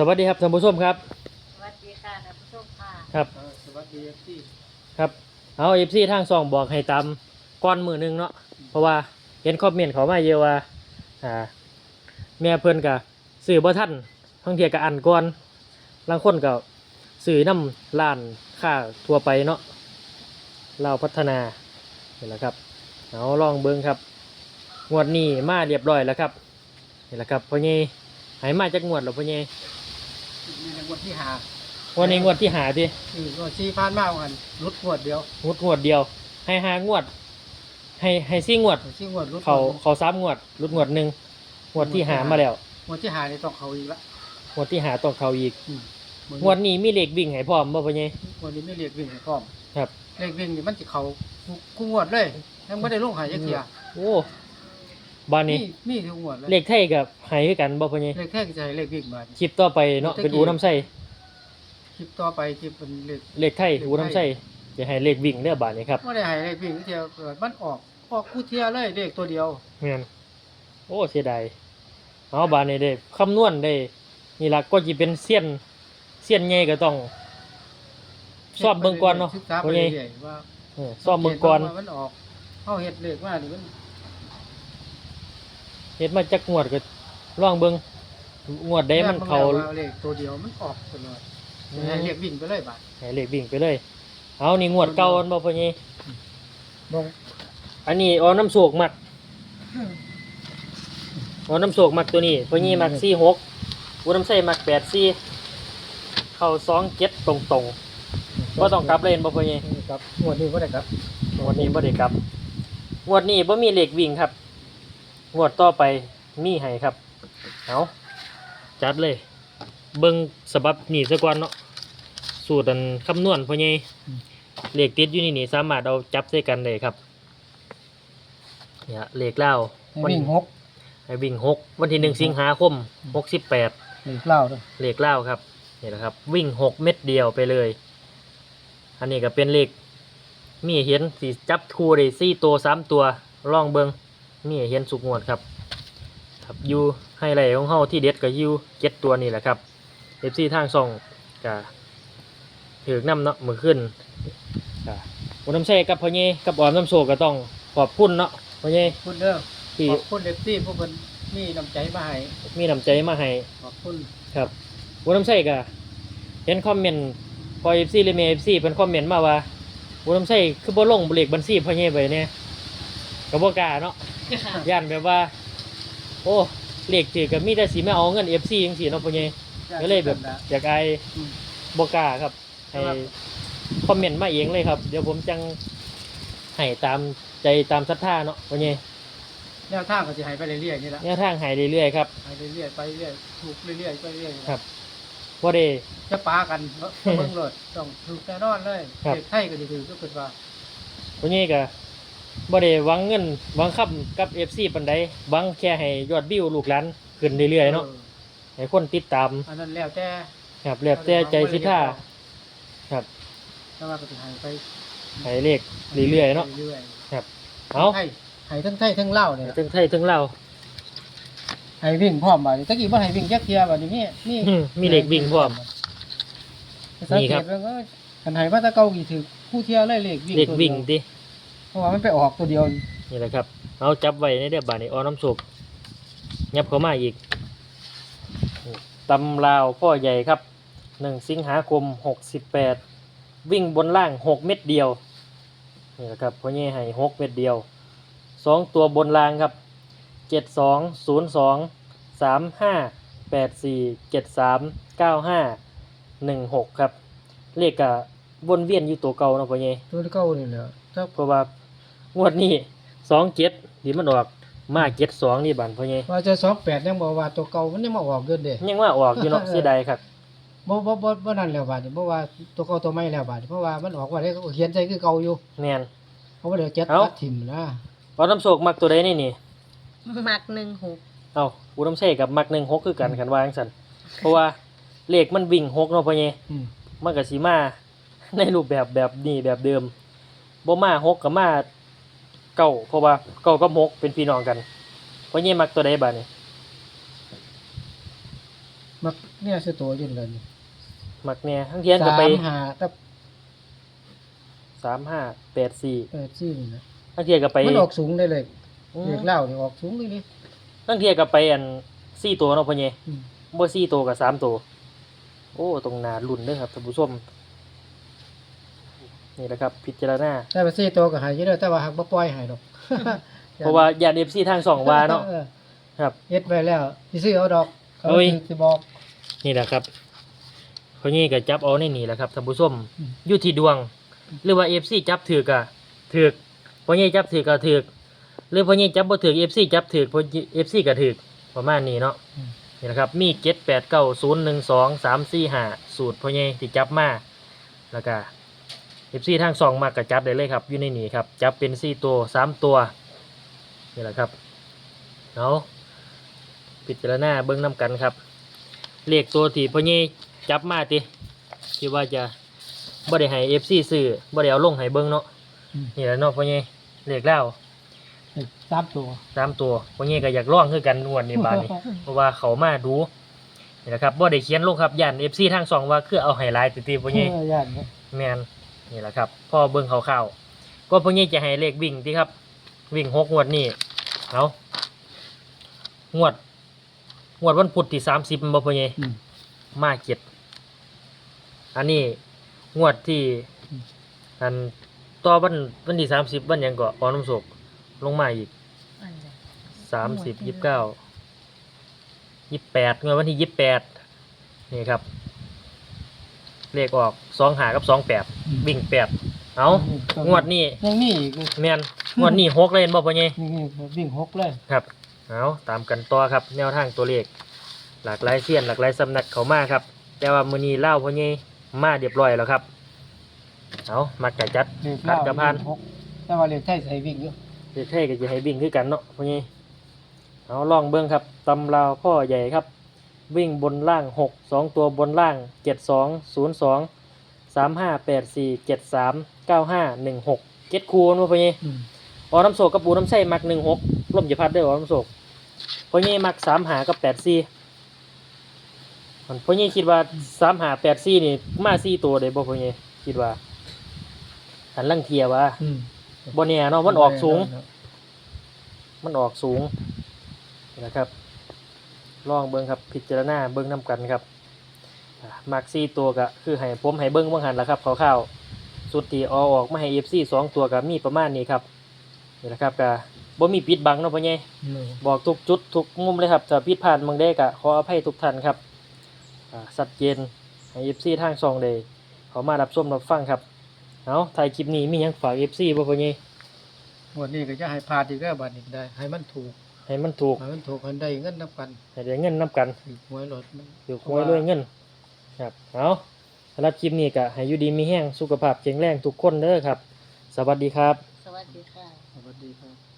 สวัสดีครับท่านผู้ชมครับ สวัสดีค่ะท่านผู้ชมค่ะครับ เออสวัสดีที่ ครับเอาเอฟซีทางซองบอกให้ตามก้อนมือหนึงเนาะเพราะว่าเห็นคอมเมนต์เขามาเยอะว่าอ่า แม่เพิ่นกะสื่อบ่ทันทั้งเทียกับอันก่อนบางคนก็สื่อน้ำล้านค่าทั่วไปเนาะเราวพัฒนานี่แหละครับเอาลองเบิ้งครับ งวดนี้มาเรียบร้อยแล้วครับนี่แหละครับพ่อเย่หายมาจากงวดแล้วพ่อเย่มีในวัน ที่หาวันนี้งวดที่หาดิคืองวดที่ผ่านมาวันรุดงวดเดียวงวดงวดเดียว ให้หางวด ให้ให้ซี่งวดที่งวดรุดเขาเขาซ้ำงวดรุดงวดหนึ่งงวดที่หามาแล้วงวดที่หานี่ต้องเขาอีกละงวดที่หาต้องเขาอีกอืมงวดนี้มีเลขวิ่งให้พร้อมบ่พ่อใหญ่ งวดนี้ไม่เรียกวิ่งให้พร้อมครับเลขวิ่งนี่มันจะเขาคู่งวดเลยยังไม่ได้ลงหายยักเทียโอ้ บานนี้มีมีทุกงวดเลยเลขไทยกับให้คือกันบ่พ่อใหญ่เลขแท้ก็จะให้เลขวิ่งมาคลิปต่อไปเนาะเลขเป็นที่อูน้ำไส้คลิปต่อไปคลิปเป็นเลขเลขไทยอูน้ำไส้จะให้เลขวิ่งเด้อบานนี้ครับไม่ได้ให้เลขวิ่งเทียเกิดมันออกออกคู่เทียเลยเลขตัวเดียวแม่นโอ้เสียดายเอาบานนี้ได้คำนวณได้ นี่ล่ะก็สิเป็นเสี้ยนเสี้ยนใหญ่ก็ต้องสอบเบิ่งก่อนเนาะศึกษาไปว่าไงเรื่อยๆว่าเออซ่อมเบิ่งก่อนว่ามันออกเข้าเห็ดเลขมานี่มัน เฮ็ดมาจักงวดก็ลองเบิ่งงวดใดมันเขาแยกบิ่งแล้วว่าเลขตัวเดียวมันออกตลอดให้เลขวิ่งไปเลยบาทให้เลขวิ่งไปเลย เอานี่งวดเก่าอันบ่พ่อใหญ่บงอันนี้เอาน้ำโศกมักเอาน้ำโศกมักตัวนี้พ่อใหญ่มัก46กูน้ำใส่มัก84เข้า27ตรงๆบ่ต้องกลับเลยเห็นบ่พ่อใหญ่ ครับงวดนี้ก็ได้ครับงวดนี้บ่ได้กลับงวดนี้บ่มีเลขวิ่งครับ งวดต่อไปมีให้ครับ เอาจัดเลย เบิ่งสบับนี่ซะก่อนเนาะ สูตรอันคำนวณพ่อใหญ่เลขติดอยู่นี่นี่สามารถเอาจับใส่กันได้ครับ เนี่ยเลขเล่าให้วิ่งหกให้วิ่งหกวันที่หนึ่งสิงหาคมหกสิบแปดเลขเล่าด้วยเลขเล่าครับนี่แหละครับ วิ่งหกเม็ดเดียวไปเลย อันนี้ก็เป็นเลขมีให้เห็นสีจับคู่ได้สี่ตัวสามตัวลองเบิง มีให้เห็นสุกงวดครับครับอยูให้ไรของเฮาที่เด็ดกับยูเจ็ดตัวนี่แหละครับเอฟซีทางส่องกะถือน้ำเนาะมือขึ้นกะวันน้ำแช่กับพ่อเย่กับออมน้ำโซก็ต้องขอบคุณเนาะพ่อเย่ขอบคุณเด้อที่ขอบคุณเอฟซีพวกคนนี่น้ำใจมาให้มีน้ำใจมาให้ขอบคุณครับวันน้ำใส่ก็เห็นคอมเมนต์พอเอฟซีเลยเมเอฟซีเป็นคอมเมนต์มาว่าวันน้ำใส่คือบ่ลงเลขบัญชีพ่อเย่ไปเนี่ยก็บ่กล้าเนาะ ย่านแบบว่า โอ้เลขถือก็มีแต่สีไม่เอาเงินเอฟซีจังซี่เนาะพ่อเย่ก็เลยแบบอยากอายอืมบ่กล้าครับให้ครับ คอมเมนต์มาเองเลยครับ เดี๋ยวผมจังให้ตามใจตามศรัทธาเนาะพ่อเย่แนวทางก็จะให้ไปเรื่อยๆนี่แหละแนวทางให้เรื่อยๆครับให้เรื่อยๆไปเรื่อยๆถูกเรื่อยๆไปเรื่อยๆครับบ่ได้จะปากันเบิ่งโลดต้องถูกแน่นอนเลยครับ เด็กไทยก็จะถือก็เป็นว่า วันนี้ก็ บ่ได้หวังเงินหวังคำกับ FC ปานใดหวังแค่ให้ยอดวิวลูกหลานขึ้นเรื่อยๆเนาะออให้คนติดตามอันนั้นแล้วแต่ครับแล้วแต่ใจสิท่าครับแต่ว่าก็จะให้ไปให้เลขเรื่อยๆเนาะเรื่อยครับๆเอาให้ให้ทั้งไทยทั้งลาวเนี่ยทั้งไทยทั้งลาวให้วิ่งพร้อมบาดนี้ตะกี้บ่ให้วิ่งจักเทียบาดนี้มีมีอืมมีเลขวิ่งพร้อมสังนี่เกครับตว่าก็คันให้มาแตะเก่ากี่ถือผู้เทียเลยเลขวิ่งเลขตัววิ่งเดียติ เพราะว่ามันไปออกตัวเดียวนี่แหละครับ เอาจับไว้ในเด้อบาดนี้เอาน้ำสุกยับเข้ามาอีกตำลาวพ่อใหญ่ครับ1สิงหาคม68วิ่งบนล่าง6เม็ดเดียวนี่แหละครับพ่อเย่ให้หกเม็ดเดียวสองตัวบนรางครับเจ็ดสองศูนย์สองสามห้าแปดสี่เจ็ดสามเก้าห้าหนึ่งหกครับเลขกะวนเวียนอยู่ตัวเก่าเนาะพ่อเย่ตัวเก่านี่แหละถ้าเพราะว่า งวดนี้สองเจ็ดที่มันออกมาเจ็ดสองนี่บันพ่อเย่ว่าจะ28ยังบอกว่าตัวเก่ามันยังมาออกเกินเด้ยังว่าออกอยู่เนาะเสียดายครับบ่บ่บ่บ่นั่นแล้วบาดนี้บ่ว่าตัวเก่าตัวใหม่แล้วบาดนี้เพราะว่ามันออกว่าได้เขาเขียนใจคือเก่าอยู่แมนเพราะว่าเดี๋ยวเจ็ดเอ้าตัดถิ่มนะเอาน้ำโศกมักตัวใดนี่นี่มักหนึ่งหกเอาอูน้ำเช่กับมักหนึ่งหกคือกันกันว่าจังสันเพราะว่าเลขมันวิ่งหกเนาะพ่อเย่อืมมันก็สิมาในรูปแบบแบบนี้แบบเดิมบ่มาหกกับมา เก้าเพราะว่าเก้ากับหกเป็นพี่น้องกันเพราะงี้มักตัวใดบ้านี่มักเนี่ยคือตัวอยืนเลยนี่มักเนี่ยทั้งเทียนก็ไปสามหาตับสามห้าแปดสี่แปดสี่นี่นะทั้งเทียก็ไปมันออกสูงได้เลยอืมเด็กเล่านี่ออกสูงเลยนี่ทั้งเทียก็ไปอันสี่ตัวเนาะพ่อใหญ่อืมบ่สี่ตัวกับสามตัวโอ้ ตรงหนาลุ่นเด้อครับท่านผู้ชม นี่แหละครับ พิจารณาแต่ว่าสี่ตัวก็หายเยอะเลยแต่ว่าหักบ่ปล่อยหายดอก เพราะว่าญาติเอฟซีทางสองวาเนาะ ออครับเฮ็ดไปแล้วสิซื้อเอาดอกเขาเอ้ย สิบอกนี่แหละครับพ่อใหญ่ก็จับเอาในนี่แหละครับท่านผู้ชมอืมอยู่ที่ดวง หรือว่าเอฟซีจับถือกะถือกพ่อใหญ่จับถือกะถือกหรือพ่อใหญ่จับบ่ถือกเอฟซีจับถือกพ่อเอฟซีก็ถือกประมาณนี้เนาะอืมนี่แหละครับมีเจ็ดแปดเก้าศูนย์หนึ่งสองสามสี่ห้าสูตรพ่อใหญ่ที่จับมาแล้วก็ เอฟซีทางสองมากก็จับได้เลยครับอยู่ในนี้ครับจับเป็นสี่ตัวสามตัวนี่แหละครับเอาพิจารณาเบิ้งน้กันครับเลขตัวที่พ่อใหญ่จับมาติคิดว่าจะบ่ได้ให้เอฟซีซื้อบ่ได้เอาลงให้เบิ้งเนาะอืมนี่แหละเนาะพ่อใหญ่เลขเล่าสามตัวสามตัวพ่อใหญ่ก็อยากร้องคือกันนวดในบานนี้เพราะว่าเขามาดูนี่นะครับบ่ได้เขียนลงครับย่านเอฟซีทางสองว่าคือเอาไฮไลท์ติๆพ่อใหญ่เออย่านเนี่ยแมน นี่แหละครับพ่อเบิ่งข่าวๆก็พ่อใหญ่จะให้เลขวิ่งที่ครับ วิ่งหกงวดนี่เอางวด งวดวันพุธที่สามสิบบ่พ่อใหญ่อืมมาเจ็ดอันนี้งวดที่อืมอันต่อวันวันที่สามสิบวันหยังก็ออน้ำโศกลงมาอีกอันใดสามสิบยี่สิบเก้ายี่สิบแปดเงินวันที่ยี่สิบแปดนี่ครับ เลขออกสองหากับสองแปดวิ่งแปดเอางวดนี้ยังนี่อีกนี่แมนงวดนี้หกเลยเห็นบ่พ่อใหญ่นี่วิ่งหกเลยครับเอาตามกันต่อครับ แนวทางตัวเลข หลากหลายเสี้ยนหลากหลายสำนักเขามาครับ แต่ว่ามื้อนี้เล่าพ่อใหญ่มาเรียบร้อยแล้วครับเอามักกะจัดเด็กกัเล่าดกระพันวิ่งหกแต่ว่าเด็กไทยใส่วิ่งอยู่เด็กเท่ก็จะให้วิ่งคือกันเนาะพ่อใหญ่เอาลองเบิ่งครับตำราวพ่อใหญ่ครับ วิ่งบนล่างหกสองตัวบนล่างเจ็ดสองศูนย์สองสามห้าแปดสี่เจ็ดสามเก้าห้าหนึ่งหกเจ็ดคูณว่าพ่อใหญ่อืมออน้ำโศกกับปูน้ำไส้มักหนึ่งหกร่มจะพัดเด้อออน้ำโศกพ่อใหญ่มักสามหากับแปดสี่พ่อใหญ่คิดว่าสามหาแปดสี่นี่มาสี่ตัวเลยบ่พ่อใหญ่คิดว่าหันลังเทียว่าอืมบ่เนี่ยเนาะมันออกสูง มันออกสูงนี่นะครับ ลองเบิ้งครับพิจารณาเบิ้งน้กันครับอ่ามักซี่ตัวก็คือให้ผมให้เบิ้งเบิ่งหันละครับคร่าวๆสุดที่เอาออกมาให้เอฟซีสองตัวก็มีประมาณนี้ครับนี่แหละครับก็บ่มีปิดบังเนาะพ่อใหญ่อืมบอกทุกจุดทุกมุมเลยครับถ้าผิดพลาดบางได้ก็ขออภัยทุกท่านครับอ่าสัดเจนให้เอฟซีทางซองเลยเขามารับชมรับฟังครับเอาถ่ายคลิปนี้มีหยังฝากเอฟซีบ่พ่อใหญ่งวันนี้ก็จะให้พาดอีกแล้วบัดนี้ก็ได้ ให้มันถูก ให้มันถูกให้มันถูกกันได้เงินนับกันให้ได้เงินนํกันอีกหวยรถมันอยู่ควยด้วยเงินครับเอาสำหรับคลิปนี้ก็ให้อยู่ดีมีแห้งสุขภาพแข็งแรงทุกคนเด้อครับ สวัสดีครับ สวัสดีค่ะ สวัสดีครับ